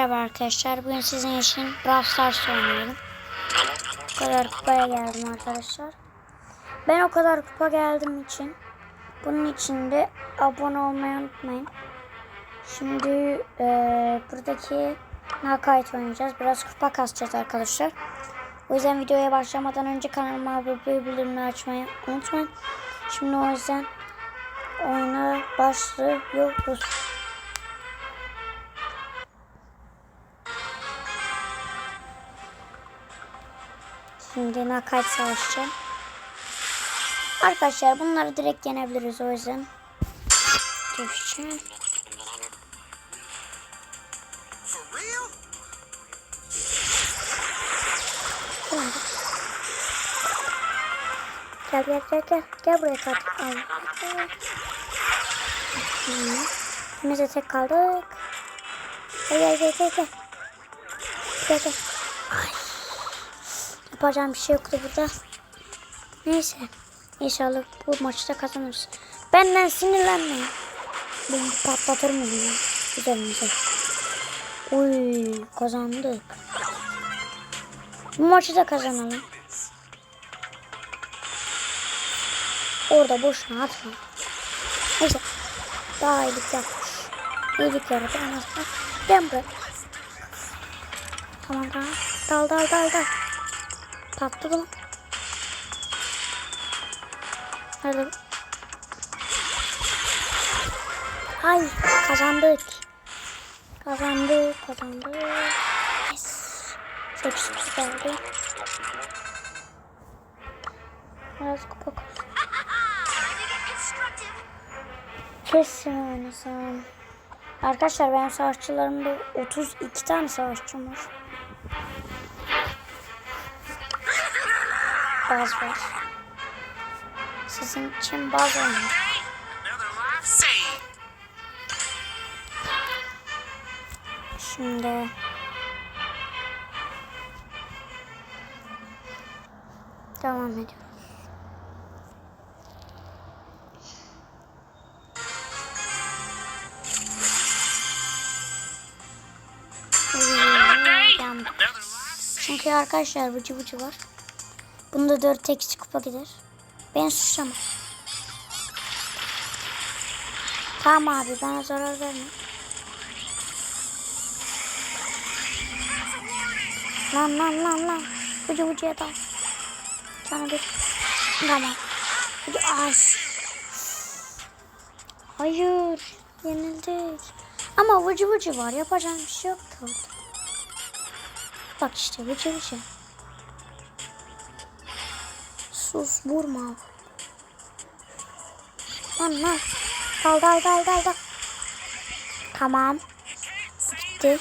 Merhaba arkadaşlar. Bugün sizin için Brawl Stars oynuyorum. Bu kadar kupaya geldim arkadaşlar. Ben o kadar kupa geldim için bunun için de abone olmayı unutmayın. Şimdi eee, buradaki Nakayt oynayacağız. Biraz kupa kasacağız arkadaşlar. O yüzden videoya başlamadan önce kanalıma abone olup bildirimleri açmayı unutmayın. Şimdi o yüzden oyuna başlıyoruz. Şimdi nakayt savaşçı. Arkadaşlar bunları direkt yenebiliriz o yüzden. Tamam. Gel gel gel gel. Gel buraya kalk. Al. İkimiz tek kaldık. Gel gel gel. Gel gel. gel. Ay. Yapacağım bir şey yoktu burada. Neyse. İnşallah bu maçta kazanırız. Benden sinirlenmeyin. Ben patlatırım onu ya. Üzerimize. Uy kazandık. Bu maçı da kazanalım. Orada boşuna atma. Neyse. Daha iyilik yapmış. İyilik yaradı en. Gel buraya. Tamam tamam. Dal dal dal dal. Patladı mı? Nerede? Ay kazandık. Kazandık kazandık. Yes. Çok sürpriz geldi. Biraz kupa. Kesin oynasam. Arkadaşlar benim savaşçılarımda 32 tane savaşçım var. Baz var. Sizin için baz oynuyor. Another life saved. Şimdi devam ediyoruz. Çünkü arkadaşlar vıcı vıcı var. Bunda 4 eksi kupa gider. Ben suçlamam. Tamam abi bana zarar verme. Lan lan lan lan. Vıcı vıcıya dal. Sana bir. Tamam. Vıcı ay. Hayır. Yenildik. Ama vıcı vıcı var. Yapacağım bir şey yok. Bak işte vıcı vıcı. Sus vurma. Lan. Dal dal dal dal dal. Tamam. Bitti.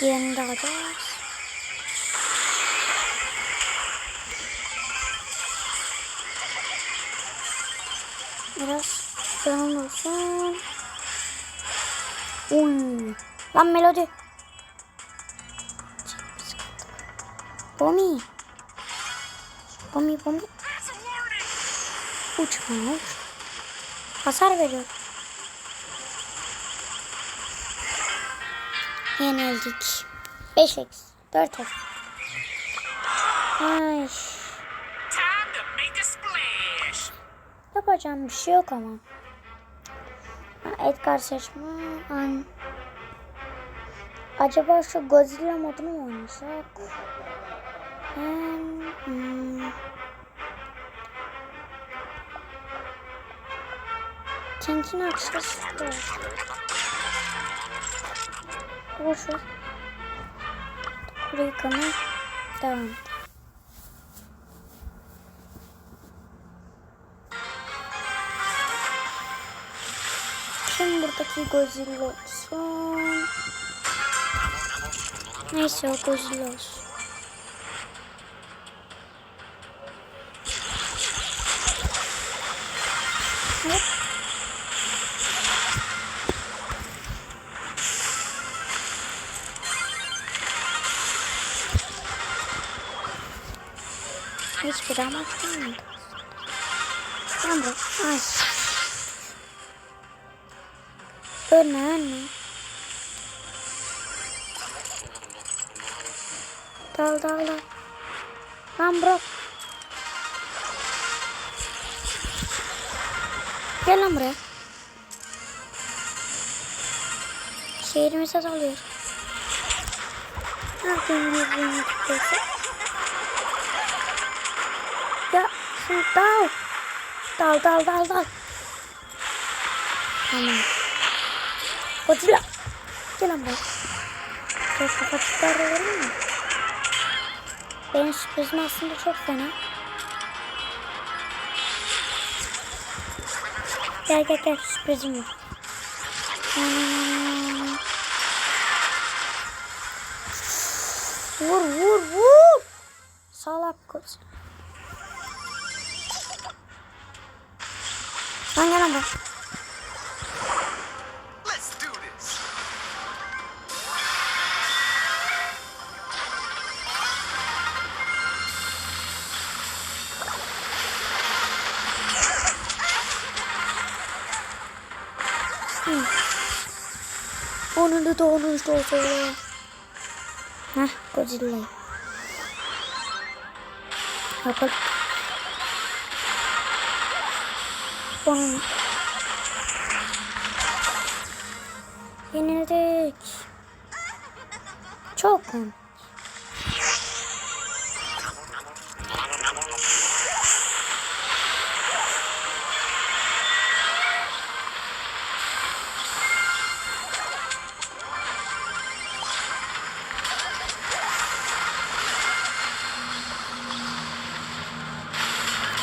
Diğerini de alacağız. Biraz canın olsun. Uy. Lan melodi. Bomi. Bomi bomi. That's a warning. Uçma uç. Hasar veriyor. Yenildik. 5 x 4 x Ay. Yapacağım bir şey yok ama. Edgar seçme. An. Acaba şu Godzilla modunu mu oynasak? Hmm. King'in aksesuarı var. Boş ver. Kuru yıkama. Devam. Kim buradaki Godzilla olsun? Neyse o Godzilla olsun. hiçbir amaç değil. Tamam. Ay. Ölme ölme. Dal dal dal. Lan bro. Gel lan buraya. Şehrimize dalıyor. Ne yapayım? Ne yapayım? Şimdi dal. Dal dal dal dal. Tamam. Godzilla. Gel lan buraya. Çok kafatıklar verir mi? Benim sürprizim aslında çok fena. Gel gel gel sürprizim var. Vur vur vur. Salak kız. Lan gel lan. Onun da doğru işte o söyle. Heh Godzilla'yı. Yapalım. Onun. Yenildik. Çok komik.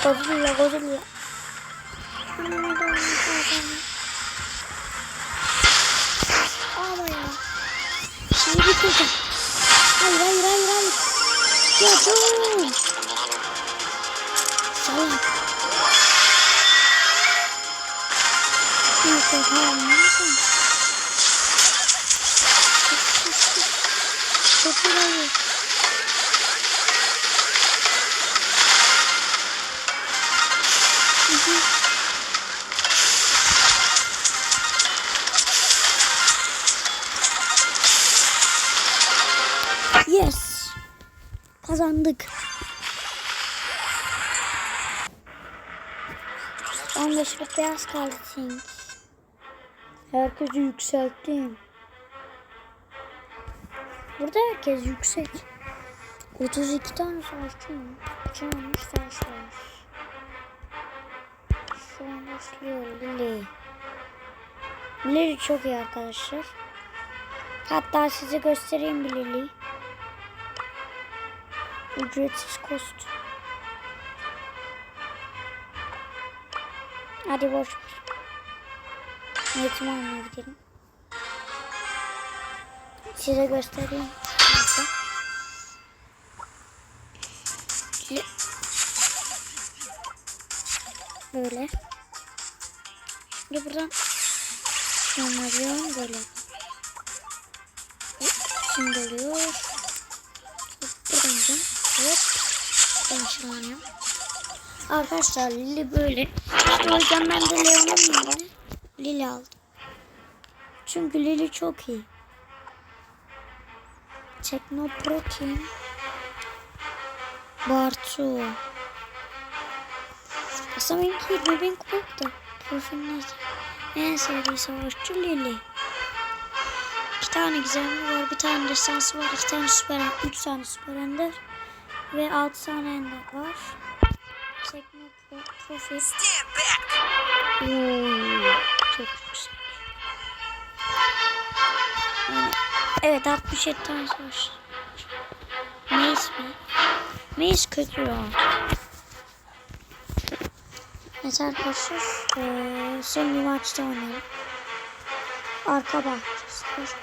Godzilla, Godzilla. Şeyi bitirdim. Hayır, hayır, hayır, hayır. Ya dur. Salak. Neyse, tamam. Çok iyi. Yes. Kazandık. 15'lik beyaz kaldı Tink. Herkesi yükselttim. Burada herkes yüksek. 32 tane savaşçı mı? Olmuş savaşlar? Şu an başlıyor Lily. Lily çok iyi arkadaşlar. Hatta size göstereyim Lily. Ücretsiz kost. Hadi boş ver. Eğitim almaya gidelim. Size göstereyim. Neyse. Li- Böyle. Şimdi buradan yanlarıyorum böyle. Şimdi oluyor. Hop. Ben ışınlanıyorum. Arkadaşlar Lili böyle. İşte o yüzden ben de Leon'un yerine Lili aldım. Çünkü Lili çok iyi. Teknoprotein. Bartu. Aslında benimki 20 bin kupuk da. Profil neyse. En sevdiği savaşçı Lili. İki tane gizemli var. Bir tane destansı var. iki tane süper Üç tane süper ender. Ve altı tane ender var. Pro, profil. Oo, çok yüksek. Yani, evet 67 tane savaş. Mace mi? Mace kötü ya. Evet arkadaşlar. Ee, son bir maçta oynayalım. Arka bahçesi.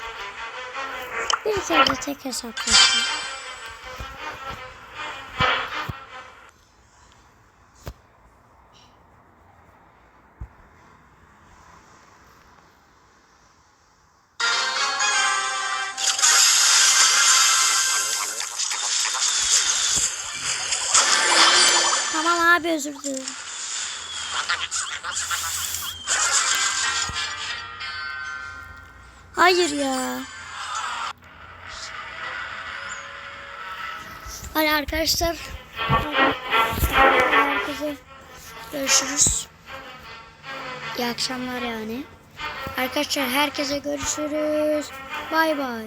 Bir kere tek hesaplaşma. Tamam özür dilerim. Hayır ya. Hadi arkadaşlar. Herkese görüşürüz. İyi akşamlar yani. Arkadaşlar herkese görüşürüz. Bay bay.